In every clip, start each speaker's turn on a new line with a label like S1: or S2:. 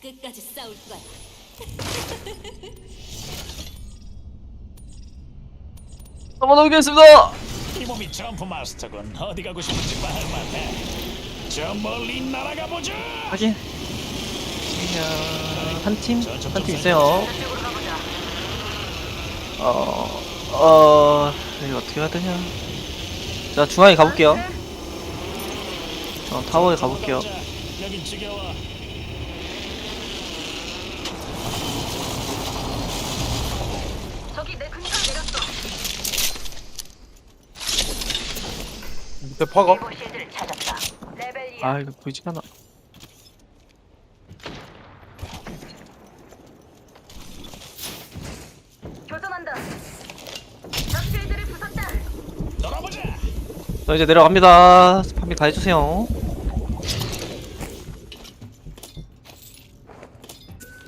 S1: 끝까지 싸울 거야.
S2: 한번 넘기겠습니다.
S3: 이 몸이 점프 마스터군. 어디 가고 싶은지 말만해. 저 멀리 날아가 보자.
S2: 확인. 한 팀? 한 팀 있어요. 어, 어, 이거 어떻게 해야 되냐. 자, 중앙에 가볼게요. 어, 타워에 가볼게요.
S3: 자, 여긴 지겨워.
S4: 저기 내 근처에 내렸어.
S5: 밑에 파가?
S4: 이보 실드를 찾았다. 레벨 2야.
S2: 아, 이거 보이지 않아.
S4: 교전한다. 적 실드를 부쉈다.
S3: 놀아보자.
S2: 자, 이제 내려갑니다. 판비 다 해주세요.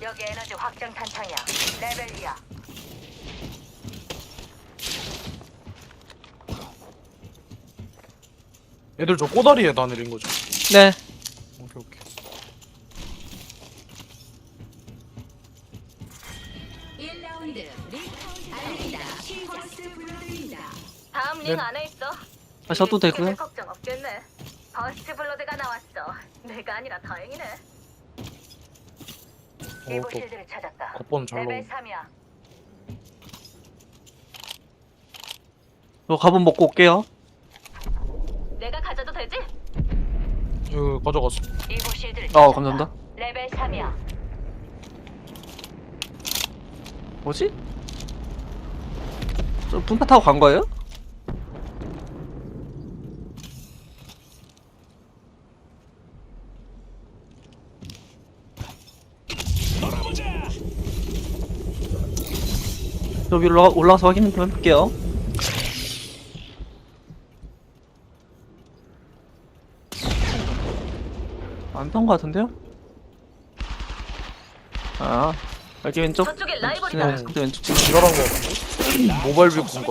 S4: 여기 에너지 확장 탄창이야. 레벨 2야.
S5: 애들 저 꼬다리에 다 내린 거죠.
S2: 네.
S5: 오케이 오케이.
S1: 1라운드 알린다. 퍼스트 블러드입니다.
S4: 다음
S5: 네.
S4: 링 안에 있어.
S2: 하셔도
S4: 이제
S2: 되고요.
S4: 걱정 없겠네. 버스트 블러드가 나왔어. 내가 아니라 다행이네.
S5: 어,
S4: 이보
S5: 또
S4: 실드를 찾았다.
S5: 겉번 잘
S4: 레벨
S5: 나오.
S4: 3이야.
S2: 저 가본 먹고 올게요.
S4: 내가 가져도 되지?
S5: 이거 가져갔어.
S4: 이보 실드를
S2: 어,
S4: 찾았다.
S2: 감사합니다.
S4: 레벨 3이야.
S2: 뭐지? 저 분파 타고 간 거예요?
S3: 놀아보자.
S2: 저 위로 올라, 올라가서 확인 좀 해볼게요. 안탄거 같은데요? 아, 여기 왼쪽.
S4: 저쪽에 라이벌이다.
S2: 네, 근데 왼쪽 지금.
S5: 지랄한 거 같은데? 모바일 비콘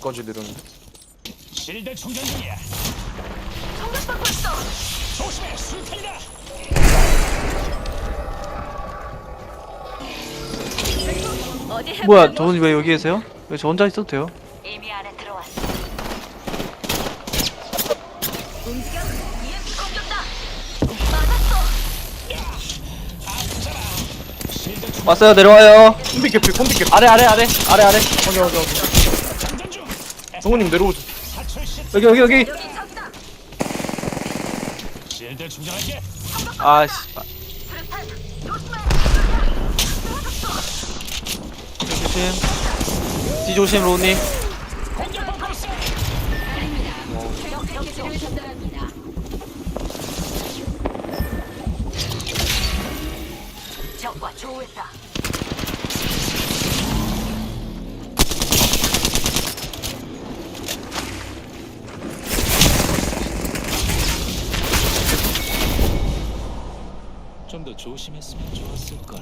S5: 것까지 내렸는데.
S3: 실드 충전 중이야.
S4: 공격받고 있어.
S3: 조심해. 술탄이다.
S4: 어디?
S2: 뭐야, 저분이 왜 여기 계세요? 왜 저 혼자 있어도 돼요?
S4: 이미 안에 들어왔어. 움직여. EMP 공격다. 맞았어.
S3: 실드 충전
S2: 왔어요, 내려와요.
S5: 콤비 개피 콤비 개피.
S2: 아래, 아래, 아래, 아래, 아래.
S5: 확인 확인 확인. 성우님 내려오죠.
S2: 여기, 여기, 여기.
S4: 여기 적다.
S3: 실드 충전할게.
S2: 아, 씨.
S4: 수류탄. 조심해.
S2: 조심. 뒤 조심,
S4: 조우했다.
S3: 좀더 조심했으면 좋았을 걸.